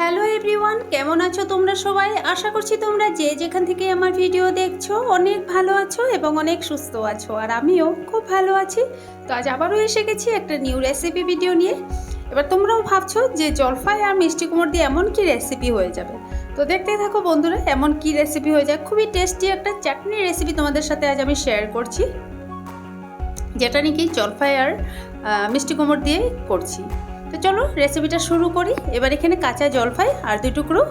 Hello everyone কেমন আছো তোমরা সবাই? আশা করছি তোমরা যে যেখান থেকে আমার ভিডিও দেখছ, অনেক ভালো আছো এবং অনেক সুস্থ আছো, আর আমিও খুব ভালো আছি। তো আজ আবারও এসে গেছি একটা নিউ রেসিপি ভিডিও নিয়ে। এবার তোমরাও ভাবছ যে জলফাই আর মিষ্টি কুমড় দিয়ে এমন কি রেসিপি হয়ে যাবে। তো দেখতে থাকো বন্ধুরা, এমন কি রেসিপি হয়ে যায় খুবই টেস্টি একটা চাটনি রেসিপি তোমাদের সাথে আজ আমি শেয়ার করছি, যেটা নাকি জলফাই আর মিষ্টি কুমড় দিয়ে করছি। তো চলো রেসিপিটা শুরু করি। এবার এখানে কাঁচা জলফাই আর দুই টুকরো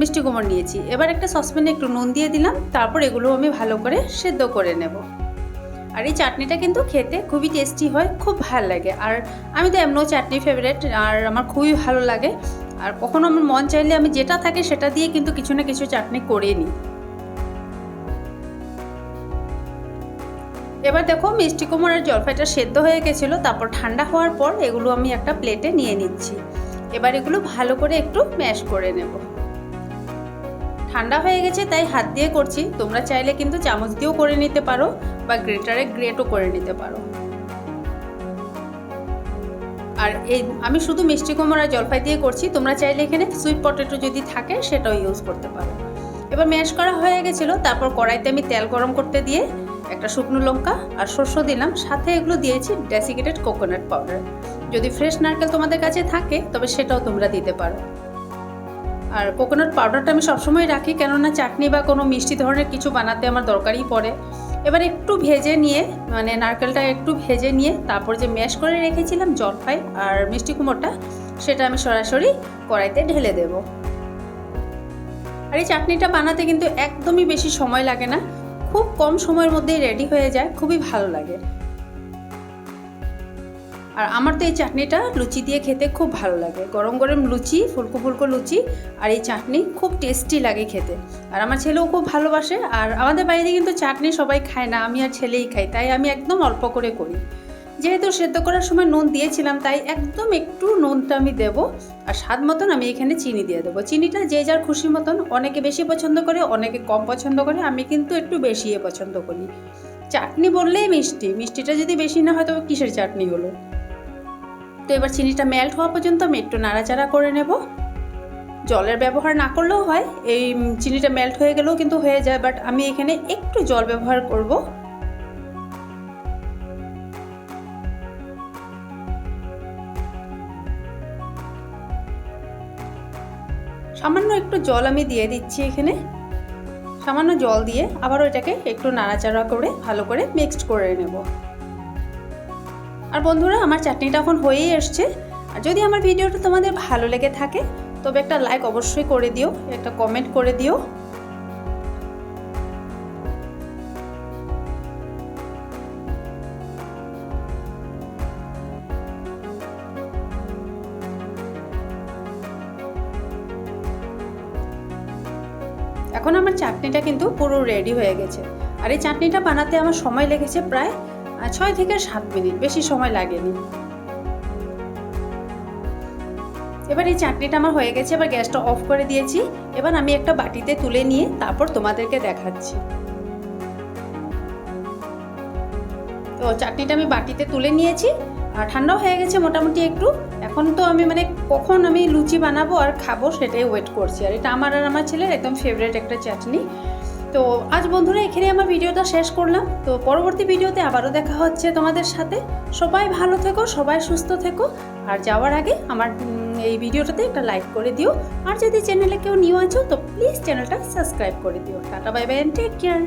মিষ্টি কুমড় নিয়েছি। এবার একটা সসপ্যানে একটু নুন দিয়ে দিলাম, তারপর এগুলো আমি ভালো করে সেদ্ধ করে নেব। আর এই চাটনিটা কিন্তু খেতে খুবই টেস্টি হয়, খুব ভালো লাগে। আর আমি তো এমনও চাটনি ফেভারেট আর আমার খুবই ভালো লাগে। আর কখনো আমার মন চাইলে আমি যেটা থাকে সেটা দিয়ে কিন্তু কিছু না কিছু চাটনি করে নিই। এবার দেখো মিষ্টি কুমড় আর জলপাইটা সেদ্ধ হয়ে গেছিল, তারপর ঠান্ডা হওয়ার পর এগুলো আমি একটা প্লেটে নিয়ে নিচ্ছি। এবার এগুলো ভালো করে একটু ম্যাশ করে নেব। ঠান্ডা হয়ে গেছে, তাই হাত দিয়ে করছি। তোমরা চাইলে কিন্তু চামচ দিয়েও করে নিতে পারো, বা গ্রেটারে গ্রেটও করে নিতে পারো। আর এই, আমি শুধু মিষ্টি কুমড় আর জলপাই দিয়ে করছি, তোমরা চাইলে এখানে সুইট পটেটো যদি থাকে, সেটাও ইউজ করতে পারো। এবার ম্যাশ করা হয়ে গেছিল, তারপর কড়াইতে আমি তেল গরম করতে দিয়ে একটা শুকনো লঙ্কা আর শস্য দিলাম। সাথে এগুলো দিয়েছি ডেসিকেটেড কোকোনাট পাউডার যদি ফ্রেশ নারকেল তোমাদের কাছে থাকে, তবে সেটাও তোমরা দিতে পারো। আর কোকোনাট পাউডারটা আমি সবসময় রাখি, কেননা চাটনি বা কোনো মিষ্টি ধরনের কিছু বানাতে আমার দরকারই পড়ে। এবার একটু ভেজে নিয়ে মানে নারকেলটা একটু ভেজে নিয়ে, তারপর যে ম্যাশ করে রেখেছিলাম জলপাই আর মিষ্টি কুমোরটা সেটা আমি সরাসরি কড়াইতে ঢেলে দেবো। আর এই চাটনিটা বানাতে কিন্তু একদমই বেশি সময় লাগে না। খুব কম সময়ের মধ্যেই রেডি হয়ে যায়, খুবই ভালো লাগে। আর আমার তো এই চাটনিটা লুচি দিয়ে খেতে খুব ভালো লাগে। গরম গরম লুচি, ফুলকো ফুলকো লুচি আর এই চাটনি খুব টেস্টি লাগে খেতে। আর আমার ছেলেও খুব ভালোবাসে আর আমাদের বাড়িতে কিন্তু চাটনি সবাই খায় না, আমি আর ছেলেই খাই, তাই আমি একদম অল্প করে করি। যেহেতু সেদ্ধ করার সময় নুন দিয়েছিলাম, তাই একদম একটু নুনটা আমি দেবো। আর স্বাদ মতন আমি এখানে চিনি দিয়ে দেবো। চিনিটা যে যার খুশি মতন, অনেকে বেশি পছন্দ করে, অনেকে কম পছন্দ করে, আমি কিন্তু একটু বেশি পছন্দ করি। চাটনি বললেই মিষ্টি, মিষ্টিটা যদি বেশি না হয় তবে কিসের চাটনি হলো? তো এবার চিনিটা মেল্ট হওয়া পর্যন্ত আমি একটু নাড়াচাড়া করে নেব। জলের ব্যবহার না করলেও হয়, এই চিনিটা মেল্ট হয়ে গেলেও কিন্তু হয়ে যায় বাট আমি এখানে একটু জল ব্যবহার করব। সামান্য একটু জল আমি দিয়ে দিচ্ছি এখানে। সামান্য জল দিয়ে আবার ওইটাকে একটু নাড়াচাড়া করে, ভালো করে মিক্সড করে নেব। আর বন্ধুরা, আমার চাটনিটা এখন হয়েই এসছে। আর যদি আমার ভিডিওটা তোমাদের ভালো লেগে থাকে, তবে একটা লাইক অবশ্যই করে দিও, একটা কমেন্ট করে দিও। এখন আমার চাটনিটা কিন্তু পুরো রেডি হয়ে গেছে। আর এই চাটনিটা বানাতে আমার সময় লেগেছে প্রায় ছয় থেকে সাত মিনিট, বেশি সময় লাগেনি। এবার এই চাটনিটা আমার হয়ে গেছে, এবার গ্যাসটা অফ করে দিয়েছি। এবার আমি একটা বাটিতে তুলে নিয়ে তারপর তোমাদেরকে দেখাচ্ছি। তো চাটনিটা আমি বাটিতে তুলে নিয়েছি ঠান্ডাও হয়ে গেছে মোটামুটি একটু। এখন তো আমি মানে কখন আমি লুচি বানাবো আর খাব সেটাই ওয়েট করছি। আর এটা আমার আর আমার ছেলের একদম ফেভারেট একটা চাটনি। তো আজ বন্ধুরা এখানে আমার ভিডিওটা শেষ করলাম। তো পরবর্তী ভিডিওতে আবারও দেখা হচ্ছে তোমাদের সাথে। সবাই ভালো থেকো, সবাই সুস্থ থেকো। আর যাওয়ার আগে আমার এই ভিডিওটাতে একটা লাইক করে দিও। আর যদি চ্যানেলে কেউ নিউ আছো, তো প্লিজ চ্যানেলটা সাবস্ক্রাইব করে দিও। Tata bye bye take care